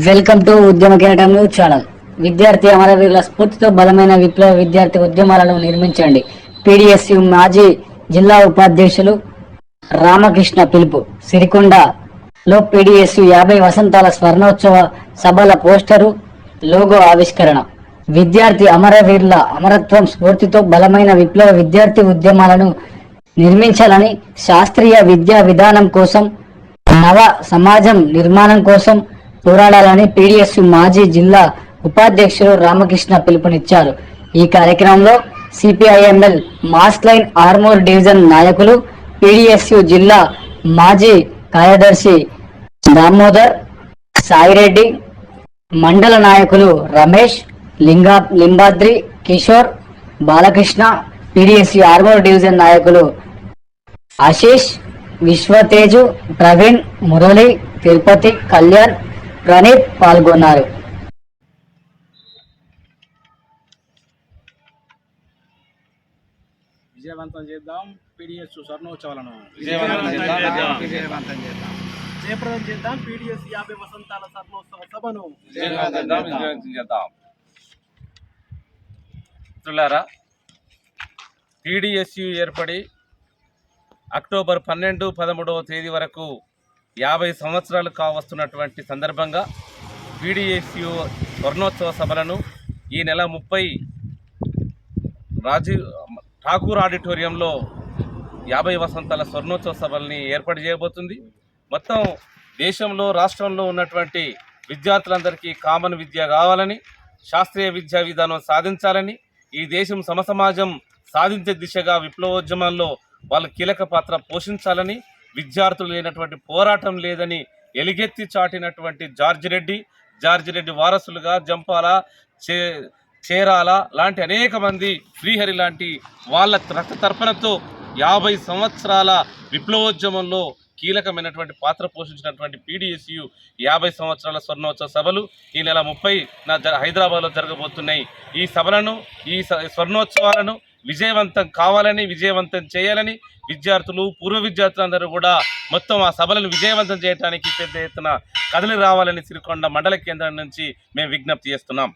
Welcome to ఉద్యమ కిరీటం news channel విద్యార్థి అమరవీరుల స్ఫూర్తితో బలమైన విప్లవ విద్యార్థి ఉద్యమాలను నిర్మించండి. పిడిఎస్యు మాజీ జిల్లా ఉపాధ్యక్షులు రామకృష్ణ పిలుపు. సిరికొండలో పిడిఎస్యు యాభై వసంతాల స్వర్ణోత్సవ సభల పోస్టరు లోగో ఆవిష్కరణ. విద్యార్థి అమరవీరుల అమరత్వం స్ఫూర్తితో బలమైన విప్లవ విద్యార్థి ఉద్యమాలను నిర్మించాలని శాస్త్రీయ విద్యా విధానం కోసం నవ సమాజం నిర్మాణం కోసం పోరాడాలని పిడిఎస్ మాజీ జిల్లా ఉపాధ్యక్షులు రామకృష్ణ పిలుపునిచ్చారు. ఈ కార్యక్రమంలో CPIML mass line Armoor division నాయకులు పిడిఎస్యు జిల్లా మాజీ కార్యదర్శి దామోదర్ సాయిరెడ్డి మండల నాయకులు రమేష్ లింగా లింబాద్రి కిషోర్ బాలకృష్ణ పిడిఎస్యు ఆర్మూర్ డివిజన్ నాయకులు ఆశీష్ విశ్వతేజు ప్రవీణ్ మురళి తిరుపతి కళ్యాణ్ ప్రణీత్ పాల్గొన్నారు. విజయవంతం చేద్దాం. పీడిఎస్ స్వర్ణోత్సవాలను. విజయవంతం చేద్దాం. విజయవంతం చేద్దాం. జయప్రదం చేద్దాం. పీడిఎస్ యాభై వసంతాల స్వర్ణోత్సవ సభను. విజయవంతం చేద్దాం, విజయవంతం చేద్దాం. మిత్రులారా టీడీఎస్యు ఏర్పడి అక్టోబర్ పన్నెండు పదమూడవ తేదీ వరకు యాభై సంవత్సరాలు కావస్తున్నటువంటి సందర్భంగా పీడీఎస్యు స్వర్ణోత్సవ సభలను ఈ నెల ముప్పై రాజీవ్ ఠాకూర్ ఆడిటోరియంలో యాభై వసంతాల స్వర్ణోత్సవ సభల్ని ఏర్పాటు చేయబోతుంది. మొత్తం దేశంలో రాష్ట్రంలో ఉన్నటువంటి విద్యార్థులందరికీ కామన్ విద్య కావాలని శాస్త్రీయ విద్యా విధానం సాధించాలని ఈ దేశం సమసమాజం సాధించే దిశగా విప్లవోద్యమాల్లో వాళ్ళు కీలక పాత్ర పోషించాలని విద్యార్థులు లేనటువంటి పోరాటం లేదని ఎలుగెత్తి చాటినటువంటి జార్జి రెడ్డి జార్జి రెడ్డి వారసులుగా జంపాల చే చేరాల లాంటి అనేక మంది శ్రీహరి లాంటి వాళ్ళ రక్త తర్పణతో యాభై సంవత్సరాల విప్లవోద్యమంలో కీలకమైనటువంటి పాత్ర పోషించినటువంటి పీడిఎస్యు యాభై సంవత్సరాల స్వర్ణోత్సవ సభలు ఈ నెల ముప్పై నా జ- హైదరాబాద్లో జరగబోతున్నాయి. ఈ సభలను ఈ స- స్వర్ణోత్సవాలను విజయవంతం కావాలని విజయవంతం చేయాలని విద్యార్థులు పూర్వ విద్యార్థులందరూ కూడా మొత్తం ఆ సభలను విజయవంతం చేయడానికి పెద్ద ఎత్తున కదలి రావాలని సిరికొండ మండల కేంద్రం నుంచి మేము విజ్ఞప్తి చేస్తున్నాం.